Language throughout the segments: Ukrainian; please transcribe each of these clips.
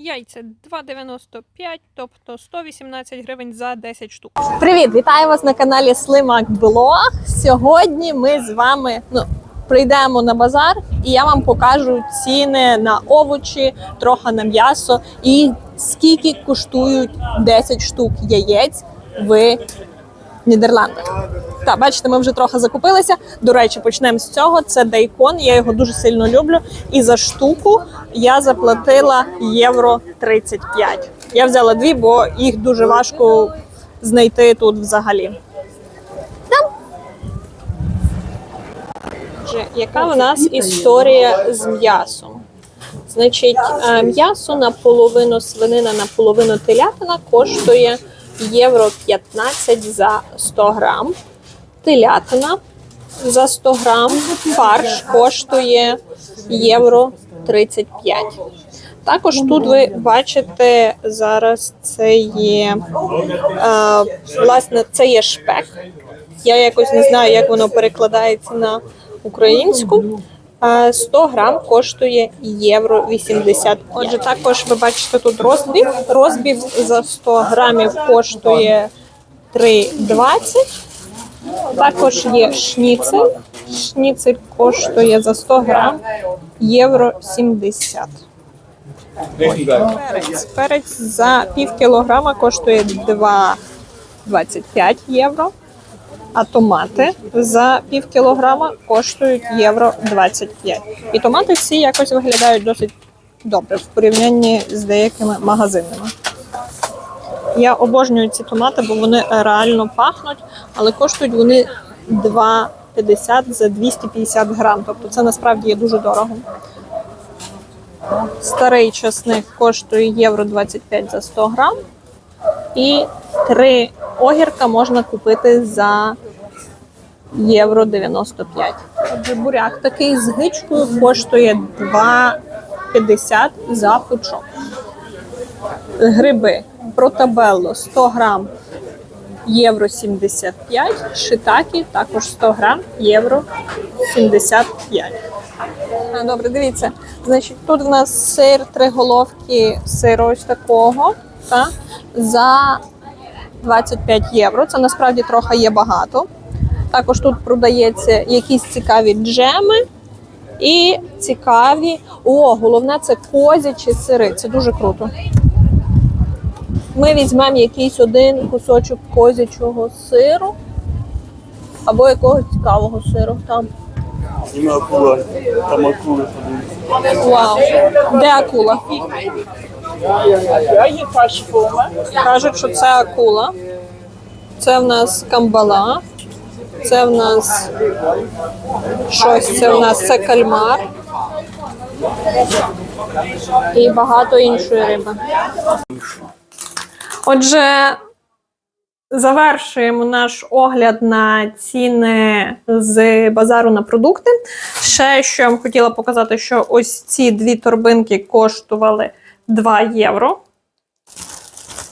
Яйця 2,95, тобто 118 гривень за 10 штук. Привіт, вітаю вас на каналі Слимак Блог. Сьогодні ми з вами ну, прийдемо на базар, і я вам покажу ціни на овочі, трохи на м'ясо і скільки коштують 10 штук яєць в Нідерландах. Так, бачите, ми вже трохи закупилися. До речі, почнемо з цього. Це дейкон. Я його дуже сильно люблю. І за штуку я заплатила євро 35. Я взяла дві, бо їх дуже важко знайти тут взагалі. Яка в нас історія з м'ясом? Значить, е, м'ясо наполовину свинина, наполовину телятина коштує євро 15 за 100 грам. Телятина за 100 грам, фарш коштує євро 35. Також тут ви бачите зараз це є е, власне це є шпек. Я якось не знаю, як воно перекладається на українську. Е, 100 грам коштує євро 80. Отже, також ви бачите тут розбів. Розбів за 100 грамів коштує 3,20. Також є шніцель. Шніцель коштує за 100 грам євро 70. Перець. Перець за пів кілограма коштує 2,25 євро. А томати за пів кілограма коштують євро 25. І томати всі якось виглядають досить добре в порівнянні з деякими магазинами. Я обожнюю ці томати, бо вони реально пахнуть, але коштують вони 2,50 за 250 грам. Тобто це насправді є дуже дорого. Старий часник коштує євро 25 за 100 грам. І три огірка можна купити за євро 95. Отже, буряк такий з гичкою коштує 2,50 за пучок. Гриби протабелло 100 грам євро 75, шитакі також 100 грам євро 75. А, Добре, дивіться. Значить, тут в нас сир, три головки сиру ось такого та, за 25 євро. Це насправді трохи є багато. Також тут продається якісь цікаві джеми і цікаві. О, головне це козячі сири. Це дуже круто. Ми візьмемо якийсь один кусочок козячого сиру або якогось цікавого сиру. Там. Има акула, там акули. Вау. Де акула? Кажуть, що це акула. Це в нас камбала. Це в нас щось. Це в нас це кальмар. І багато іншої риби. Отже, завершуємо наш огляд на ціни з базару на продукти. Ще що я вам хотіла показати, що ось ці дві торбинки коштували 2 євро.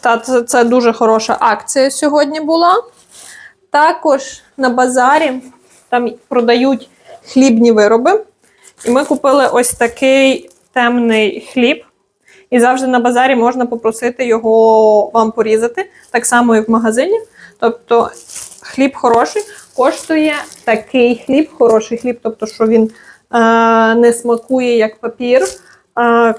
Та це, дуже хороша акція сьогодні була. Також на базарі там продають хлібні вироби. І ми купили ось такий темний хліб. І завжди на базарі можна попросити його вам порізати, так само і в магазині. Тобто хліб хороший, коштує такий хліб, хороший хліб, тобто, що він е, не смакує як папір. Е,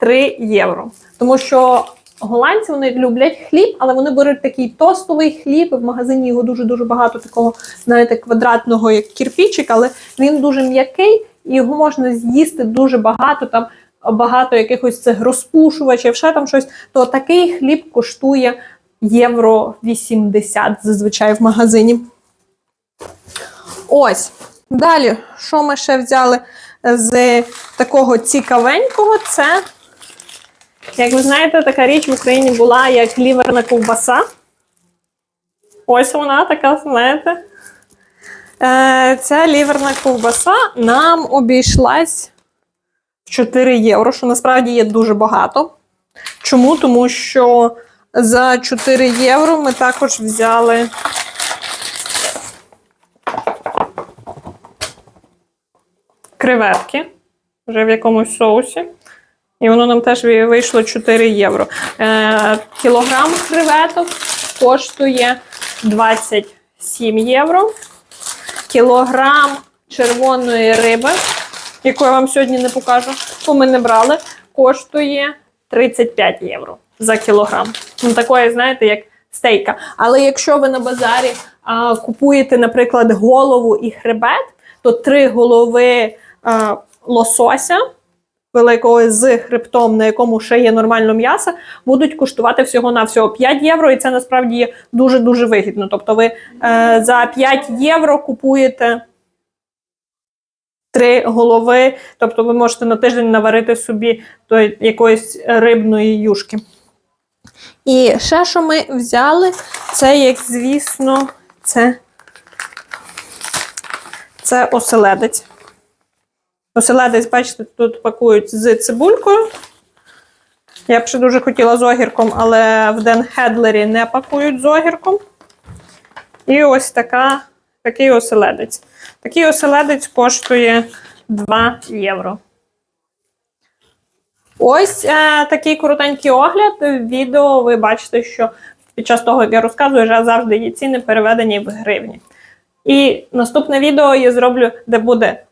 3 євро. Тому що голландці вони люблять хліб, але вони беруть такий тостовий хліб. В магазині його дуже-дуже багато такого, знаєте, квадратного, як кірпічик, але він дуже м'який і його можна з'їсти дуже багато. Там багато якихось цих розпушувачів, ще там щось. То такий хліб коштує євро 80 зазвичай в магазині. Ось. Далі, що ми ще взяли з такого цікавенького, це як ви знаєте, така річ в Україні була як ліверна ковбаса. Ось вона така, знаєте. Е, Ця ліверна ковбаса нам обійшлась 4 євро, що насправді є дуже багато. Чому? Тому що за 4 євро ми також взяли креветки вже в якомусь соусі. І воно нам теж вийшло 4 євро. Е, кілограм креветок коштує 27 євро. Кілограм червоної риби, яку я вам сьогодні не покажу, бо ми не брали, коштує 35 євро за кілограм. Ну, такої, знаєте, як стейка. Але якщо ви на базарі а, купуєте, наприклад, голову і хребет, то три голови а, лосося великого з хребтом, на якому ще є нормально м'ясо, будуть коштувати всього на всього 5 євро, і це насправді є дуже дуже вигідно. Тобто, ви е, за 5 євро купуєте. Три голови, тобто ви можете на тиждень наварити собі той, якоїсь рибної юшки. І ще, що ми взяли, це, як звісно, це, це оселедець. Оселедець, бачите, тут пакують з цибулькою. Я б ще дуже хотіла з огірком, але в Ден Хедлері не пакують з огірком. І ось така, такий оселедець. Такий оселедець коштує 2 євро. Ось е, такий коротенький огляд. Відео ви бачите, що під час того, як я розказую, вже завжди є ціни переведені в гривні. І наступне відео я зроблю, де буде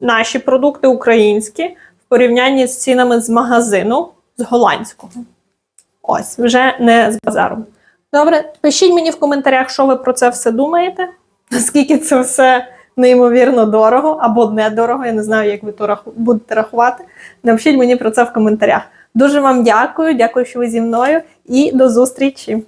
наші продукти українські в порівнянні з цінами з магазину з голландського. Ось, вже не з базару. Добре, пишіть мені в коментарях, що ви про це все думаєте. Наскільки це все неймовірно дорого або недорого. Я не знаю, як ви то раху- будете рахувати. Напишіть мені про це в коментарях. Дуже вам дякую, дякую, що ви зі мною, і до зустрічі!